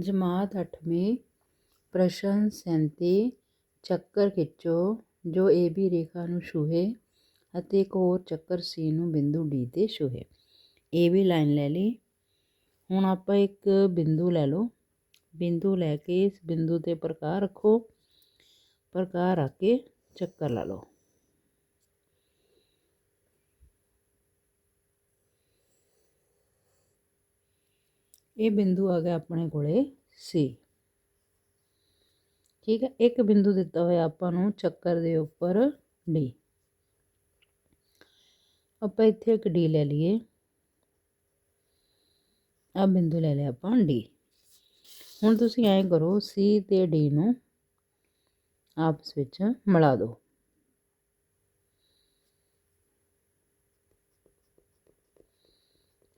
ਜਮਾਤ 8ਵੀਂ ਪ੍ਰਸ਼ਨ 37 ਚੱਕਰ ਖਿੱਚੋ, ਜੋ ਏ ਬੀ ਰੇਖਾ ਨੂੰ ਛੂਹੇ ਅਤੇ ਇੱਕ ਹੋਰ ਚੱਕਰ ਸੀ ਨੂੰ ਬਿੰਦੂ ਡੀ ਤੇ ਛੂਹੇ। ਏ ਵੀ ਲਾਈਨ ਲੈ ਲਈ। ਹੁਣ ਆਪਾਂ ਇੱਕ ਬਿੰਦੂ ਲੈ ਲਓ। ਬਿੰਦੂ ਲੈ ਕੇ ਇਸ ਬਿੰਦੂ ਤੇ ਪ੍ਰਕਾਰ ਰੱਖੋ। ਪ੍ਰਕਾਰ ਰੱਖ ਕੇ ਚੱਕਰ ਲਾ ਲਓ। ਇਹ ਬਿੰਦੂ ਆ ਗਿਆ ਆਪਣੇ ਕੋਲੇ ਸੀ ਠੀਕ ਹੈ, ਇੱਕ ਬਿੰਦੂ ਦਿੱਤਾ ਹੋਇਆ ਆਪਾਂ ਨੂੰ ਚੱਕਰ ਦੇ ਉੱਪਰ ਡੀ ਆਪਾਂ ਇੱਥੇ ਇੱਕ ਡੀ ਲੈ ਲਈਏ। ਆ ਬਿੰਦੂ ਲੈ ਲਿਆ ਆਪਾਂ ਡੀ ਹੁਣ ਤੁਸੀਂ ਐਂ ਕਰੋ ਸੀ ਤੇ ਡੀ ਨੂੰ ਆਪਸ ਵਿੱਚ ਮਿਲਾ ਦਿਓ।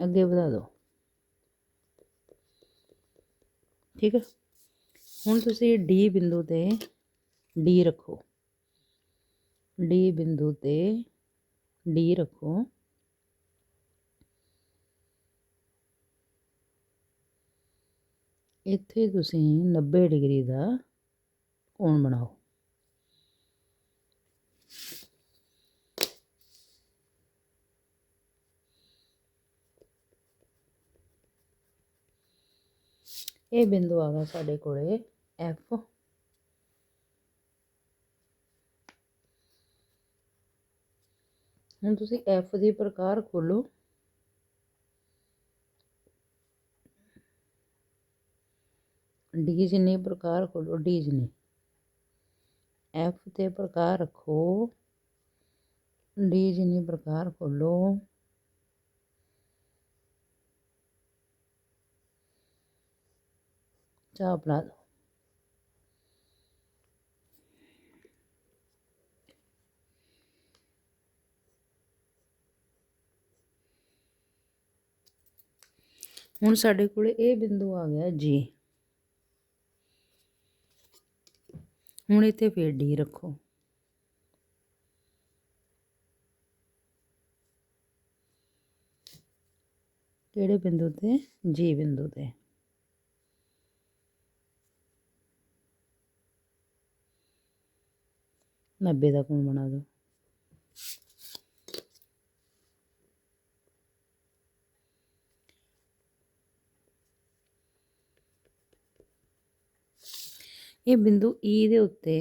ਅੱਗੇ ਵਧਾ ਦਿਓ। ਠੀਕ ਹੈ? ਹੁਣ ਤੁਸੀਂ ਡੀ ਬਿੰਦੂ ਤੇ ਡੀ ਰੱਖੋ। ਡੀ ਬਿੰਦੂ ਤੇ ਡੀ ਰੱਖੋ। ਇੱਥੇ ਤੁਸੀਂ 90 ਡਿਗਰੀ ਦਾ ਕੋਣ ਬਣਾਓ? ਇਹ ਬਿੰਦੂ ਆ ਗਿਆ ਸਾਡੇ ਕੋਲੇ, F ਹੁਣ ਤੁਸੀਂ F ਦੀ ਪ੍ਰਕਾਰ ਖੋਲੋ। ਡੀ ਜਿੰਨੇ ਪ੍ਰਕਾਰ ਖੋਲੋ ਡੀ ਜਿੰਨੀ। F ਤੇ ਪ੍ਰਕਾਰ ਰੱਖੋ। ਡੀ ਜਿੰਨੀ ਪ੍ਰਕਾਰ ਖੋਲੋ। ਚਾਹ ਲਾ ਲਓ। ਹੁਣ ਸਾਡੇ ਕੋਲ ਇਹ ਬਿੰਦੂ ਆ ਗਿਆ ਜੀ ਹੁਣ ਇੱਥੇ ਫੇਰ ਡੀ ਰੱਖੋ। ਕਿਹੜੇ ਬਿੰਦੂ ਤੇ? ਜੀ ਬਿੰਦੂ ਤੇ। ਨੱਬੇ ਦਾ ਕੋਣ ਬਣਾ ਦਿਓ। ਇਹ ਬਿੰਦੂ E ਦੇ ਉੱਤੇ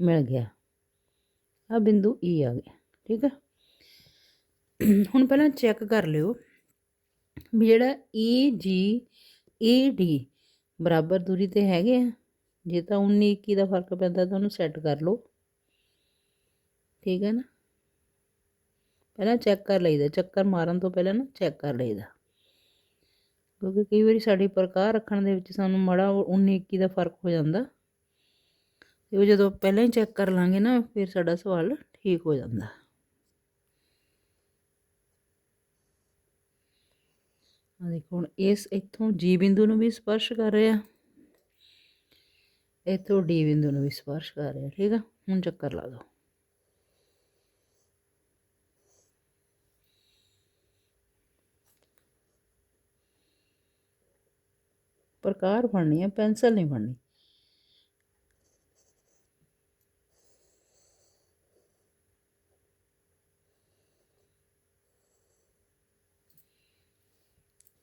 ਮਿਲ ਗਿਆ। ਆ ਬਿੰਦੂ E ਆ ਗਿਆ, ਠੀਕ ਹੈ ਹੁਣ ਪਹਿਲਾਂ ਚੈੱਕ ਕਰ ਲਿਓ ਵੀ ਜਿਹੜਾ EG ED ਬਰਾਬਰ ਦੂਰੀ ਤੇ ਹੈਗੇ ਆ? ਜੇ ਤਾਂ 19 21 ਦਾ ਫ਼ਰਕ ਪੈਂਦਾ ਤਾਂ ਉਹਨੂੰ ਸੈੱਟ ਕਰ ਲਓ। ਠੀਕ ਹੈ ਨਾ? ਪਹਿਲਾਂ ਚੈੱਕ ਕਰ ਲਈਦਾ, ਚੱਕਰ ਮਾਰਨ ਤੋਂ ਪਹਿਲਾਂ ਨਾ ਚੈੱਕ ਕਰ ਲਈਦਾ। ਕਿਉਂਕਿ ਕਈ ਵਾਰੀ ਸਾਡੀ ਪ੍ਰਕਾਰ ਰੱਖਣ ਦੇ ਵਿੱਚ ਸਾਨੂੰ ਮੜਾ 19 21 ਦਾ ਫ਼ਰਕ ਹੋ ਜਾਂਦਾ। ਤੇ ਉਹ ਜਦੋਂ ਪਹਿਲਾਂ ਹੀ ਚੈੱਕ ਕਰ ਲਾਂਗੇ ਨਾ, ਫਿਰ ਸਾਡਾ ਸਵਾਲ ਠੀਕ ਹੋ ਜਾਂਦਾ। ਆ ਦੇਖੋ, ਹੁਣ ਇਸ ਇੱਥੋਂ ਜੀ ਬਿੰਦੂ ਨੂੰ ਵੀ ਸਪਰਸ਼ ਕਰ ਰਿਹਾ। ਇੱਥੋਂ ਡੀ ਬਿੰਦੂ ਨੂੰ ਵੀ ਸਪਰਸ਼ ਕਰ ਰਿਹਾ, ਠੀਕ ਆ? ਹੁਣ ਚੱਕਰ ਲਾ ਦਿਓ ਪ੍ਰਕਾਰ ਫੜਨੀ ਹੈ ਪੈਨਸਲ ਨਹੀਂ ਫੜਨੀ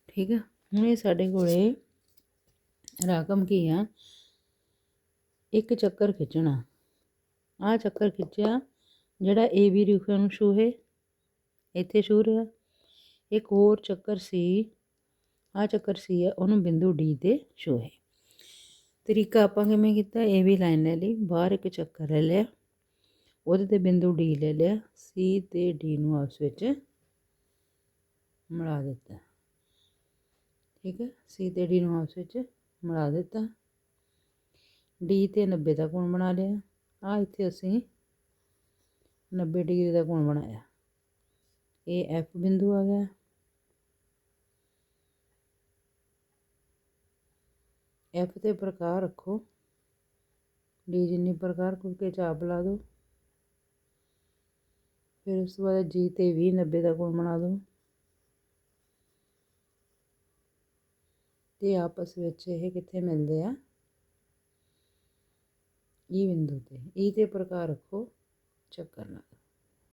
ਠੀਕ ਆ? ਹੁਣ ਇਹ ਸਾਡੇ ਕੋਲੇ ਰਕਮ ਕੀ ਆ। ਇੱਕ ਚੱਕਰ ਖਿੱਚਣਾ। ਆ ਚੱਕਰ ਖਿੱਚਿਆ, ਜਿਹੜਾ ਏ ਵੀ ਰੇਖਾ ਨੂੰ ਛੂਹੇ। ਇੱਥੇ ਛੂ ਰਿਹਾ। ਇੱਕ ਹੋਰ ਚੱਕਰ ਸੀ ਆ ਚੱਕਰ ਸੀ ਹੈ ਉਹਨੂੰ ਬਿੰਦੂ ਡੀ ਤੇ ਛੂਹੇ। ਤਰੀਕਾ ਆਪਾਂ ਕਿਵੇਂ ਕੀਤਾ? ਏ ਵੀ ਲਾਈਨ ਲੈ ਲਈ, ਬਾਹਰ ਇੱਕ ਚੱਕਰ ਲੈ ਲਿਆ। ਉਹਦੇ ਤੇ ਬਿੰਦੂ ਡੀ ਲੈ ਲਿਆ। ਸੀ ਤੇ ਡੀ ਨੂੰ ਆਪਸ ਵਿੱਚ ਮਿਲਾ ਦਿੱਤਾ। ਠੀਕ ਹੈ? ਸੀ ਤੇ ਡੀ ਨੂੰ ਆਪਸ ਵਿੱਚ ਮਿਲਾ ਦਿੱਤਾ। ਡੀ ਤੇ 90 ਦਾ ਕੋਣ ਬਣਾ ਲਿਆ। ਆ ਇੱਥੇ ਅਸੀਂ 90 ਡਿਗਰੀ ਦਾ ਕੋਣ ਬਣਾਇਆ। ਇਹ ਐਫ ਬਿੰਦੂ ਆ ਗਿਆ। ਐਫ ਤੇ ਪ੍ਰਕਾਰ ਰੱਖੋ। ਡੀ ਜਿੰਨੀ ਪ੍ਰਕਾਰ ਖੁੱਲ ਕੇ ਚਾਪ ਲਾ ਦਿਓ ਫਿਰ ਉਸ ਤੋਂ ਬਾਅਦ ਜੀ ਤੇ 20 90 ਦਾ ਕੋਣ ਬਣਾ ਦਿਓ ਤੇ ਆਪਸ ਵਿੱਚ ਇਹ ਕਿੱਥੇ ਮਿਲਦੇ ਆ? ਈ ਬਿੰਦੂ ਤੇ ਈ ਤੇ ਪ੍ਰਕਾਰ ਰੱਖੋ ਚੱਕਰ ਨਾਲ